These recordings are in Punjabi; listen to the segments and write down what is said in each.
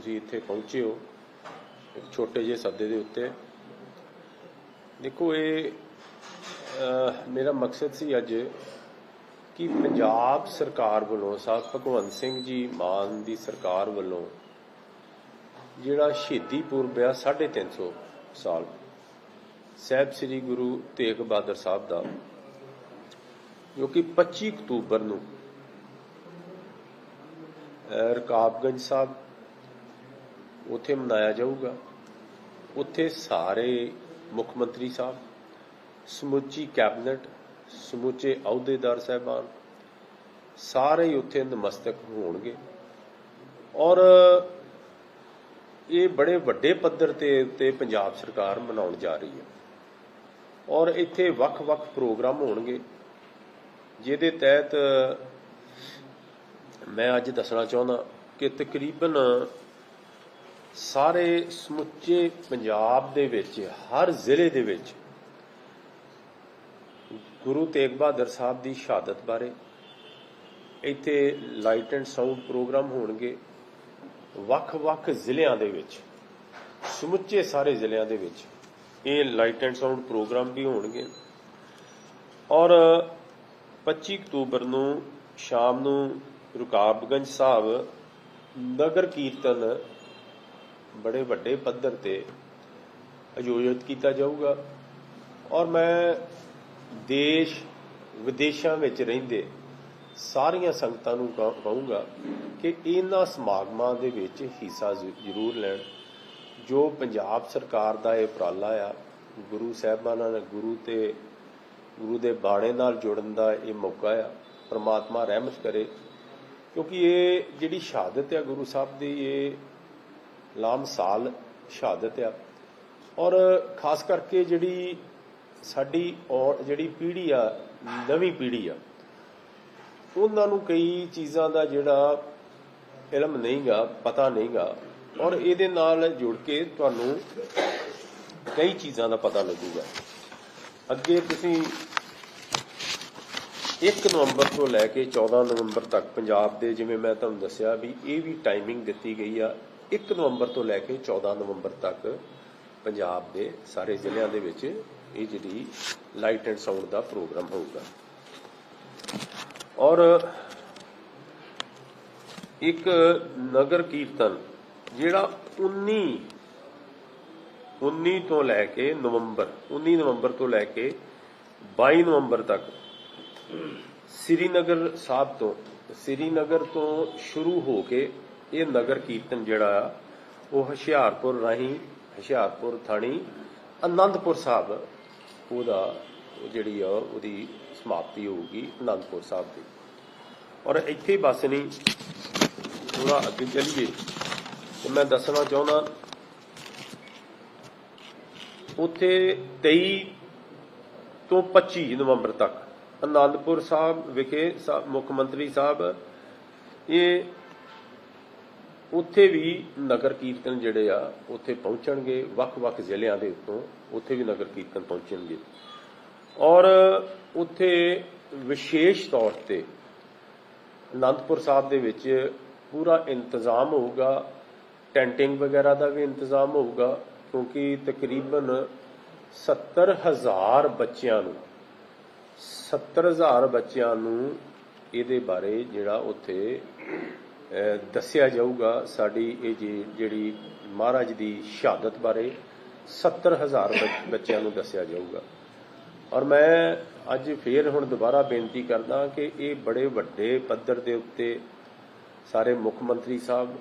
ਤੁਸੀਂ ਇੱਥੇ ਪਹੁੰਚੇ ਹੋ ਇੱਕ ਛੋਟੇ ਜਿਹੇ ਸੱਦੇ ਦੇ ਉੱਤੇ। ਦੇਖੋ ਇਹ ਅਹ, ਮੇਰਾ ਮਕਸਦ ਸੀ ਅੱਜ ਕਿ ਪੰਜਾਬ ਸਰਕਾਰ ਵੱਲੋਂ ਸਾਹਿਬ ਭਗਵੰਤ ਸਿੰਘ ਜੀ ਮਾਨ ਦੀ ਸਰਕਾਰ ਵੱਲੋਂ ਜਿਹੜਾ ਸ਼ਹੀਦੀ ਪੁਰਬ ਆ 350 ਸਾਲ ਸਾਹਿਬ ਸ੍ਰੀ ਗੁਰੂ ਤੇਗ ਬਹਾਦਰ ਸਾਹਿਬ ਦਾ ਜੋ ਕਿ 25 ਅਕਤੂਬਰ ਨੂੰ ਅਹ, ਰਕਾਬਗੰਜ ਸਾਹਿਬ ਉੱਥੇ ਮਨਾਇਆ ਜਾਊਗਾ। ਉੱਥੇ ਸਾਰੇ ਮੁੱਖ ਮੰਤਰੀ ਸਾਹਿਬ, ਸਮੁੱਚੀ ਕੈਬਨਿਟ, ਸਮੁੱਚੇ ਅਹੁਦੇਦਾਰ ਸਹਿਬਾਨ ਸਾਰੇ ਉੱਥੇ ਨਮਸਤਕ ਹੋਣਗੇ। ਔਰ ਇਹ ਬੜੇ ਵੱਡੇ ਪੱਧਰ ਤੇ ਉੱਤੇ ਪੰਜਾਬ ਸਰਕਾਰ ਮਨਾਉਣ ਜਾ ਰਹੀ ਹੈ। ਔਰ ਇੱਥੇ ਵੱਖ-ਵੱਖ ਪ੍ਰੋਗਰਾਮ ਹੋਣਗੇ, ਜਿਹਦੇ ਤਹਿਤ ਮੈਂ ਅੱਜ ਦੱਸਣਾ ਚਾਹੁੰਦਾ ਕਿ ਤਕਰੀਬਨ ਸਾਰੇ ਸਮੁੱਚੇ ਪੰਜਾਬ ਦੇ ਵਿੱਚ, ਹਰ ਜ਼ਿਲ੍ਹੇ ਦੇ ਵਿੱਚ ਗੁਰੂ ਤੇਗ ਬਹਾਦਰ ਸਾਹਿਬ ਦੀ ਸ਼ਹਾਦਤ ਬਾਰੇ ਇੱਥੇ ਲਾਈਟ ਐਂਡ ਸਾਊਂਡ ਪ੍ਰੋਗਰਾਮ ਹੋਣਗੇ। ਵੱਖ-ਵੱਖ ਜ਼ਿਲ੍ਹਿਆਂ ਦੇ ਵਿੱਚ, ਸਮੁੱਚੇ ਸਾਰੇ ਜ਼ਿਲ੍ਹਿਆਂ ਦੇ ਵਿੱਚ ਇਹ ਲਾਈਟ ਐਂਡ ਸਾਊਂਡ ਪ੍ਰੋਗਰਾਮ ਵੀ ਹੋਣਗੇ। ਔਰ 25 ਅਕਤੂਬਰ ਨੂੰ ਸ਼ਾਮ ਨੂੰ ਰੁਕਾਬਗੰਜ ਸਾਹਿਬ ਨਗਰ ਕੀਰਤਨ ਬੜੇ ਵੱਡੇ ਪੱਧਰ ਤੇ ਆਯੋਜਿਤ ਕੀਤਾ ਜਾਊਗਾ। ਔਰ ਮੈਂ ਦੇਸ਼ ਵਿਦੇਸ਼ਾਂ ਵਿੱਚ ਰਹਿੰਦੇ ਸਾਰੀਆਂ ਸੰਗਤਾਂ ਨੂੰ ਕਹੂੰਗਾ ਕਿ ਇਹਨਾਂ ਸਮਾਗਮਾਂ ਦੇ ਵਿੱਚ ਹਿੱਸਾ ਜ਼ਰੂਰ ਲੈਣ। ਜੋ ਪੰਜਾਬ ਸਰਕਾਰ ਦਾ ਇਹ ਉਪਰਾਲਾ ਆ, ਗੁਰੂ ਸਾਹਿਬਾਨਾਂ ਨਾਲ, ਗੁਰੂ ਤੇ, ਗੁਰੂ ਦੇ ਬਾਣੇ ਨਾਲ ਜੁੜਨ ਦਾ ਇਹ ਮੌਕਾ ਆ, ਪ੍ਰਮਾਤਮਾ ਰਹਿਮਤ ਕਰੇ। ਕਿਉਂਕਿ ਇਹ ਜਿਹੜੀ ਸ਼ਹਾਦਤ ਆ ਗੁਰੂ ਸਾਹਿਬ ਦੀ, ਇਹ ਲਾਮਸਾਲ ਸ਼ਹਾਦਤ ਆ। ਔਰ ਖਾਸ ਕਰਕੇ ਜਿਹੜੀ ਸਾਡੀ ਔਰ ਜਿਹੜੀ ਪੀੜ੍ਹੀ ਆ, ਨਵੀਂ ਪੀੜ੍ਹੀ ਆ, ਉਹਨਾਂ ਨੂੰ ਕਈ ਚੀਜ਼ਾਂ ਦਾ ਜਿਹੜਾ ਇਲਮ ਨਹੀਂਗਾ, ਪਤਾ ਨਹੀਂਗਾ। ਔਰ ਇਹਦੇ ਨਾਲ ਜੁੜ ਕੇ ਤੁਹਾਨੂੰ ਕਈ ਚੀਜ਼ਾਂ ਦਾ ਪਤਾ ਲੱਗੂਗਾ। ਅੱਗੇ ਤੁਸੀਂ 1 ਨਵੰਬਰ ਤੋਂ ਲੈ ਕੇ 14 ਨਵੰਬਰ ਤੱਕ ਪੰਜਾਬ ਦੇ, ਜਿਵੇਂ ਮੈਂ ਤੁਹਾਨੂੰ ਦੱਸਿਆ ਵੀ ਇਹ ਵੀ ਟਾਈਮਿੰਗ ਦਿੱਤੀ ਗਈ ਆ। 1 ਨਵੰਬਰ ਤੋਂ ਲੈ ਕੇ 14 ਨਵੰਬਰ ਤੱਕ ਪੰਜਾਬ ਦੇ ਸਾਰੇ ਜ਼ਿਲ੍ਹਿਆਂ ਦੇ ਵਿੱਚ ਇਹ ਜਿਹੜੀ ਲਾਈਟ ਐਂਡ ਸਾਊਂਡ ਦਾ ਪ੍ਰੋਗਰਾਮ ਹੋਊਗਾ। ਔਰ ਇੱਕ ਨਗਰ ਕੀਰਤਨ ਜਿਹੜਾ 19 19 ਤੋਂ ਲੈ ਕੇ ਨਵੰਬਰ 19 ਨਵੰਬਰ ਤੋਂ ਲੈ ਕੇ 22 ਨਵੰਬਰ ਤੱਕ ਸ੍ਰੀਨਗਰ ਸਾਹਿਬ ਤੋਂ, ਸ੍ਰੀਨਗਰ ਤੋਂ ਸ਼ੁਰੂ ਹੋ ਕੇ ਇਹ ਨਗਰ ਕੀਰਤਨ ਜਿਹੜਾ ਆ, ਉਹ ਹੁਸ਼ਿਆਰਪੁਰ ਰਾਹੀਂ ਹੁਸ਼ਿਆਰਪੁਰ ਥਾਣੀ ਅਨੰਦਪੁਰ ਸਾਹਿਬ, ਉਹਦਾ ਜਿਹੜੀ ਆ, ਉਹਦੀ ਸਮਾਪਤੀ ਹੋਊਗੀ ਅਨੰਦਪੁਰ ਸਾਹਿਬ ਦੀ। ਔਰ ਇੱਥੇ ਹੀ ਬਸ ਨਹੀਂ ਥੋੜਾ ਅੱਗੇ ਚੱਲੀਏ ਤੇ ਮੈਂ ਦੱਸਣਾ ਚਾਹੁੰਦਾ, ਉੱਥੇ 23 ਤੋਂ 25 ਨਵੰਬਰ ਤੱਕ ਅਨੰਦਪੁਰ ਸਾਹਿਬ ਵਿਖੇ ਮੁੱਖ ਮੰਤਰੀ ਸਾਹਿਬ, ਇਹ ਉੱਥੇ ਵੀ ਨਗਰ ਕੀਰਤਨ ਜਿਹੜੇ ਆ, ਉੱਥੇ ਪਹੁੰਚਣਗੇ, ਵੱਖ-ਵੱਖ ਜ਼ਿਲ੍ਹਿਆਂ ਦੇ ਉੱਤੋਂ ਉੱਥੇ ਵੀ ਨਗਰ ਕੀਰਤਨ ਪਹੁੰਚਣਗੇ। ਔਰ ਉੱਥੇ ਵਿਸ਼ੇਸ਼ ਤੌਰ ਤੇ ਅਨੰਦਪੁਰ ਸਾਹਿਬ ਦੇ ਵਿੱਚ ਪੂਰਾ ਇੰਤਜ਼ਾਮ ਹੋਊਗਾ, ਟੈਂਟਿੰਗ ਵਗੈਰਾ ਦਾ ਵੀ ਇੰਤਜ਼ਾਮ ਹੋਊਗਾ, ਕਿਉਂਕਿ ਤਕਰੀਬਨ 70000 ਬੱਚਿਆਂ ਨੂੰ 70000 ਬੱਚਿਆਂ ਨੂੰ ਇਹਦੇ ਬਾਰੇ ਜਿਹੜਾ ਉੱਥੇ ਦੱਸਿਆ ਜਾਊਗਾ ਸਾਡੀ ਇਹ ਜੀ- ਜਿਹੜੀ ਮਹਾਰਾਜ ਦੀ ਸ਼ਹਾਦਤ ਬਾਰੇ 70000 ਬੱਚ- ਬੱਚਿਆਂ ਨੂੰ ਦੱਸਿਆ ਜਾਊਗਾ। ਔਰ ਮੈਂ ਅੱਜ ਫੇਰ ਹੁਣ ਦੁਬਾਰਾ ਬੇਨਤੀ ਕਰਦਾ ਕਿ ਇਹ ਬੜੇ ਵੱਡੇ ਪੱਧਰ ਦੇ ਉੱਤੇ ਸਾਰੇ ਮੁੱਖ ਮੰਤਰੀ ਸਾਹਿਬ,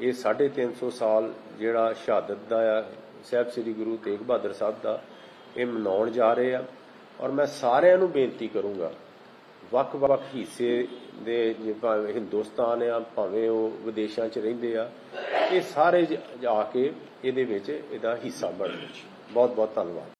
ਇਹ 350 ਸਾਲ ਜਿਹੜਾ ਸ਼ਹਾਦਤ ਦਾ ਆ, ਸਾਹਿਬ ਸ੍ਰੀ ਗੁਰੂ ਤੇਗ ਬਹਾਦਰ ਸਾਹਿਬ ਦਾ, ਇਹ ਮਨਾਉਣ ਜਾ ਰਹੇ ਆ। ਔਰ ਮੈਂ ਸਾਰਿਆਂ ਨੂੰ ਬੇਨਤੀ ਕਰੂੰਗਾ ਵੱਖ-ਵੱਖ ਹਿੱਸੇ ਦੇ ਭਾਵੇਂ ਹਿੰਦੁਸਤਾਨ ਆ, ਭਾਵੇਂ ਉਹ ਵਿਦੇਸ਼ਾਂ 'ਚ ਰਹਿੰਦੇ ਆ, ਇਹ ਸਾਰੇ ਜਾ ਕੇ ਇਹਦੇ ਵਿੱਚ ਇਹਦਾ ਹਿੱਸਾ ਬਣਨ ਬਹੁਤ ਬਹੁਤ ਧੰਨਵਾਦ।